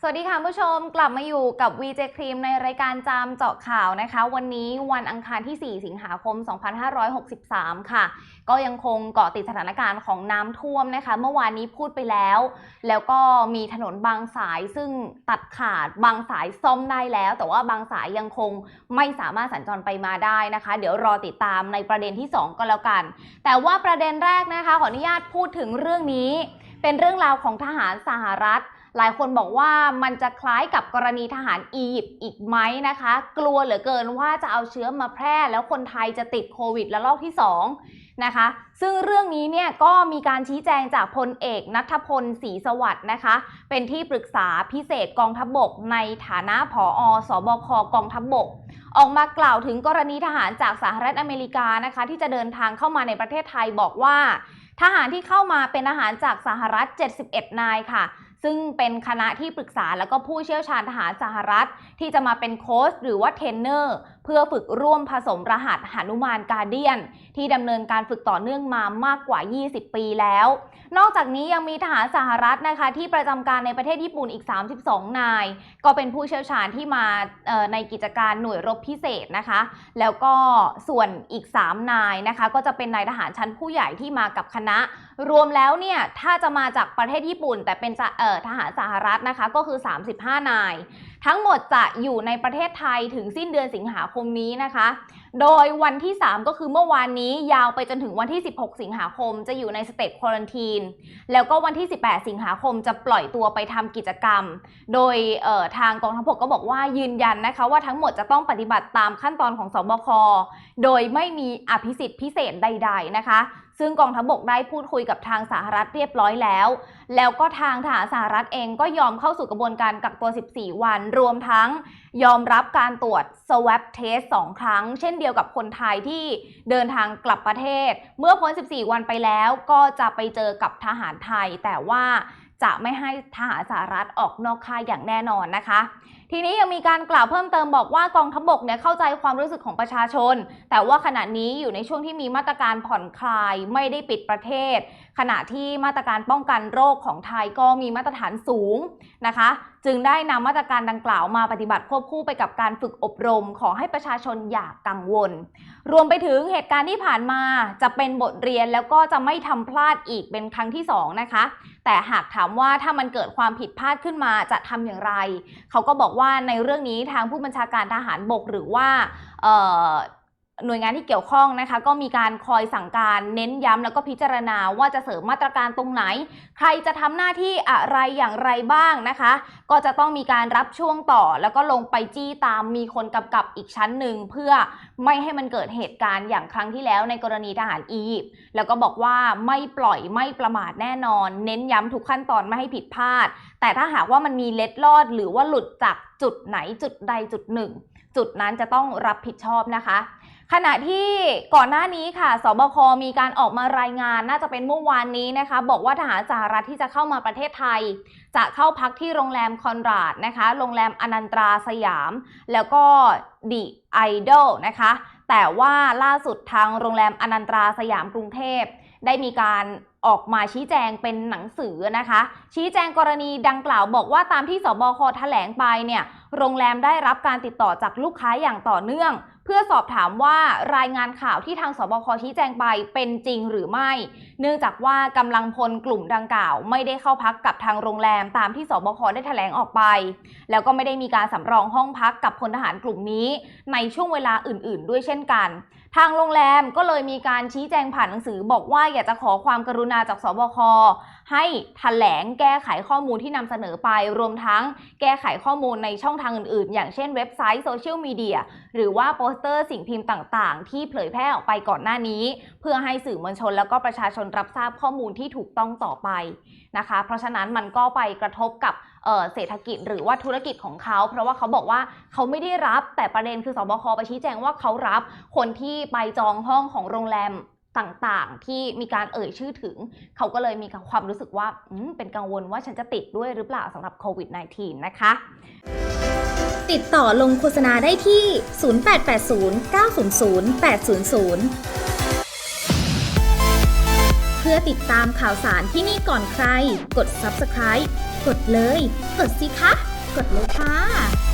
สวัสดีค่ะผู้ชมกลับมาอยู่กับ VJ ครีมในรายการจามเจาะข่าวนะคะ วันนี้วันอังคารที่ 4 สิงหาคม 2563 ค่ะ ก็ยังคงเกาะติดสถานการณ์ของน้ำท่วมนะคะ เมื่อวานนี้พูดไปแล้ว แล้วก็มีถนนบางสายซึ่งตัดขาดบางสายซ่อมได้แล้ว แต่ว่าบางสายยังคงไม่สามารถสัญจรไปมาได้นะคะ เดี๋ยวรอติดตามในประเด็นที่ 2 ก็แล้วกัน แต่ว่าประเด็นแรกนะคะขออนุญาตพูดถึงเรื่องนี้ เป็นเรื่องราวของทหารสหรัฐ หลายคนบอกว่ามันจะคล้ายกับกรณีทหารอียิปต์อีกไหมนะคะ กลัวเหลือเกินว่าจะเอาเชื้อมาแพร่ แล้วคนไทยจะติดโควิดระลอกที่2นะคะ ซึ่งเรื่องนี้เนี่ยก็มีการชี้แจงจากพลเอกนัทพลศรีสวัสดิ์นะคะ เป็นที่ปรึกษาพิเศษกองทัพบกในฐานะผออสบคกองทัพบก ออกมากล่าวถึงกรณีทหารจากสหรัฐอเมริกานะคะ ที่จะเดินทางเข้ามาในประเทศไทยบอกว่า ทหารที่เข้ามาเป็นทหารจากสหรัฐ 71 นายค่ะ ซึ่งเป็นคณะที่ปรึกษาแล้วก็ผู้เชี่ยวชาญทหารสหรัฐ ที่จะมาเป็นโค้ชหรือว่าเทรนเนอร์เพื่อฝึกร่วมผสมรหัสหนุมานการเดียน ที่ดำเนินการฝึกต่อเนื่องมามากกว่า 20 ปีแล้ว นอกจากนี้ยังมีทหารสหรัฐนะคะ ที่ประจำการในประเทศญี่ปุ่นอีก 32 นาย ก็เป็นผู้เชี่ยวชาญที่มาในกิจการหน่วยรบพิเศษนะคะ แล้วก็ส่วนอีก 3 นายนะคะ ก็จะเป็นนายทหารชั้นผู้ใหญ่ที่มากับคณะ รวมแล้วเนี่ยถ้าจะมาจากประเทศญี่ปุ่น แต่เป็นทหารสหรัฐนะคะก็คือ 35 นาย ทั้งหมดจะอยู่ในประเทศไทยถึงสิ้นเดือนสิงหาคมนี้นะคะ โดยวันที่ 3 ก็คือเมื่อวานนี้ยาวไปจนถึงวันที่ 16 สิงหาคมจะอยู่ในสเตปควอรันทีนแล้วก็วันที่ 18 สิงหาคมจะปล่อยตัวไปทำกิจกรรม โดยทางกองทัพบกก็บอกว่ายืนยันนะคะว่าทั้งหมดจะต้องปฏิบัติตามขั้นตอนของสบคโดยไม่มีอภิสิทธิ์พิเศษใด ๆนะคะ ซึ่งกองทัพบกได้พูดคุยกับทางสหรัฐเรียบร้อยแล้ว แล้วก็ทางทหารสหรัฐเองก็ยอมเข้าสู่กระบวนการกักตัว 14 วัน รวมทั้งยอมรับการตรวจ swab test 2 ครั้ง เช่นเดียวกับคนไทยที่เดินทางกลับประเทศ เมื่อพ้น 14 วันไปแล้วก็จะไปเจอกับทหารไทย แต่ว่าจะไม่ให้ทหารสหรัฐออกนอกค่ายอย่างแน่นอนนะคะ ทีนี้ยังมีการกล่าวเพิ่มเติมบอกว่ากองทัพบกเนี่ยเข้าใจความรู้สึกของประชาชน แต่ว่าขณะนี้อยู่ในช่วงที่มีมาตรการผ่อนคลายไม่ได้ปิดประเทศ ขณะที่มาตรการป้องกันโรคของไทยก็มีมาตรฐานสูงนะคะ จึงได้นำมาตรการดังกล่าวมาปฏิบัติควบคู่ไปกับการฝึกอบรม ขอให้ประชาชนอย่ากกังวล รวมไปถึงเหตุการณ์ที่ผ่านมาจะเป็นบทเรียนแล้วก็จะไม่ทำพลาดอีกเป็นครั้งที่สองนะคะแต่หากถามว่าถ้ามันเกิดความผิดพลาดขึ้นมาจะทำอย่างไร เขาก็บอกว่าในเรื่องนี้ทางผู้บัญชาการทหารบกหรือว่า หน่วยงานที่เกี่ยวข้องนะคะ ก็มีการคอยสั่งการเน้นย้ำแล้วก็พิจารณาว่าจะเสริมมาตรการตรงไหน ใครจะทำหน้าที่อะไรอย่างไรบ้างนะคะ ก็จะต้องมีการรับช่วงต่อ แล้วก็ลงไปจี้ตามมีคนกำกับอีกชั้นหนึ่งเพื่อไม่ให้มันเกิดเหตุการณ์อย่างครั้งที่แล้วในกรณีทหารอียิปต์แล้วก็บอกว่าไม่ปล่อยไม่ประมาทแน่นอน เน้นย้ำทุกขั้นตอนไม่ให้ผิดพลาด แต่ถ้าหากว่ามันมีเล็ดลอดหรือว่าหลุดจากจุดไหนจุดใดจุดหนึ่ง จุดนั้นจะต้องรับผิดชอบนะคะ ขณะที่ก่อนหน้านี้ค่ะ สบค มีการออกมารายงานน่าจะเป็นเมื่อวานนี้นะคะ บอกว่าทหารสหรัฐที่จะเข้ามาประเทศไทย จะเข้าพักที่โรงแรมคอนราดนะคะ โรงแรมอนันตราสยาม แล้วก็ดิไอดอลนะคะ แต่ว่าล่าสุดทางโรงแรมอนันตราสยามกรุงเทพ ได้มีการออกมาชี้แจงเป็นหนังสือนะคะ ชี้แจงกรณีดังกล่าวบอกว่าตามที่สบคแถลงไปเนี่ยโรงแรมได้รับการติดต่อจากลูกค้าอย่างต่อเนื่อง พื่อสอบถามว่ารายงานข่าวที่ทางสบคชี้แจงไปเป็นจริงหรือไม่ เนื่องจากว่ากำลังพลกลุ่มดังกล่าว ไม่ได้เข้าพักกับทางโรงแรมตามที่สบคได้แถลงออกไป แล้วก็ไม่ได้มีการสำรองห้องพักกับพลทหารกลุ่มนี้ ในช่วงเวลาอื่น ๆ ด้วยเช่นกัน ทางโรงแรมก็เลยมีการชี้แจงผ่านหนังสือ บอกว่าอยากจะขอความกรุณาจากสบคให้แถลงแก้ไขข้อมูลที่นำเสนอไปรวมทั้งแก้ไขข้อมูลในช่องทางอื่น ๆ อย่างเช่นเว็บไซต์โซเชียลมีเดียหรือว่าโปสเตอร์สิ่งพิมพ์ต่างๆ ที่เผยแพร่ออกไปก่อนหน้านี้ เพื่อให้สื่อมวลชนแล้วก็ประชาชนรับทราบข้อมูลที่ถูกต้องต่อไปนะคะ เพราะฉะนั้นมันก็ไปกระทบกับเอ่อเศรษฐกิจหรือว่าธุรกิจของเขา เพราะว่าเขาบอกว่าเขาไม่ได้รับแต่ประเด็นคือสบคไปชี้แจงว่าเขารับคนที่ไปจองห้องของโรงแรม ต่างๆ ที่มีการเอ่ยชื่อถึง เขาก็เลยมีความรู้สึกว่าเป็นกังวลว่าฉันจะติดด้วยหรือเปล่าสำหรับโควิด -19 นะคะ ติดต่อลงโฆษณาได้ที่ 0880 900 800เพื่ออติดตามข่าวสารที่นี่ก่อนใคร กด subscribe กดเลย กดสิคะ กดเลยค่ะ